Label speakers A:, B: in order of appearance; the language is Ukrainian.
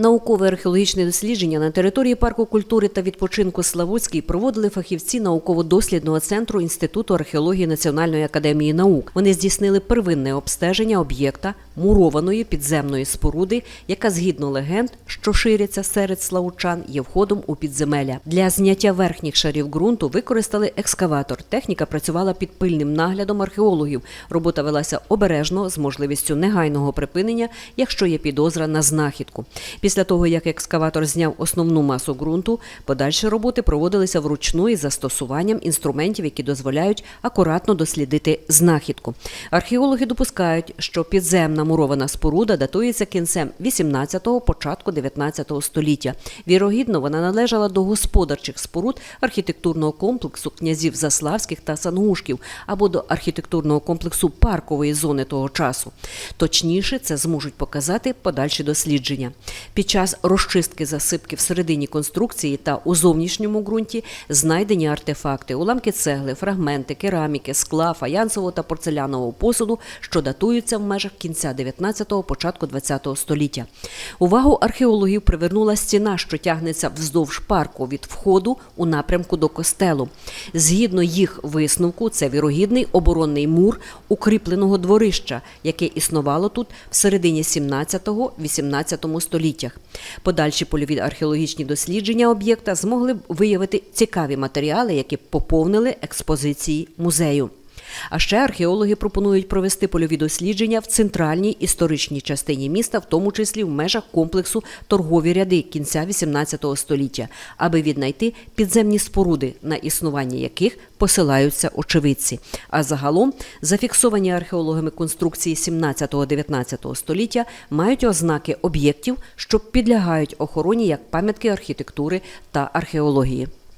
A: Наукове археологічне дослідження на території парку культури та відпочинку Славутський проводили фахівці науково-дослідного центру Інституту археології Національної академії наук. Вони здійснили первинне обстеження об'єкта мурованої підземної споруди, яка згідно легенд, що ширяться серед славучан, є входом у підземелля. Для зняття верхніх шарів ґрунту використали екскаватор. Техніка працювала під пильним наглядом археологів. Робота велася обережно з можливістю негайного припинення, якщо є підозра на знахідку. Після того, як екскаватор зняв основну масу ґрунту, подальші роботи проводилися вручну із застосуванням інструментів, які дозволяють акуратно дослідити знахідку. Археологи допускають, що підземна мурована споруда датується кінцем 18-го, початку 19-го століття. Вірогідно, вона належала до господарчих споруд архітектурного комплексу князів Заславських та Сангушків або до архітектурного комплексу паркової зони того часу. Точніше, це зможуть показати подальші дослідження. Під час розчистки засипки всередині конструкції та у зовнішньому ґрунті знайдені артефакти, уламки цегли, фрагменти, кераміки, скла, фаянсового та порцелянового посуду, що датуються в межах кінця 19-го, початку 20-го століття. Увагу археологів привернула стіна, що тягнеться вздовж парку від входу у напрямку до костелу. Згідно їх висновку, це вірогідний оборонний мур укріпленого дворища, яке існувало тут в середині 17-18 століттях. Подальші польові археологічні дослідження об'єкта змогли б виявити цікаві матеріали, які поповнили експозиції музею. А ще археологи пропонують провести польові дослідження в центральній історичній частині міста, в тому числі в межах комплексу торгові ряди кінця XVIII століття, аби віднайти підземні споруди, на існування яких посилаються очевидці. А загалом зафіксовані археологами конструкції 17-19 століття мають ознаки об'єктів, що підлягають охороні як пам'ятки архітектури та археології.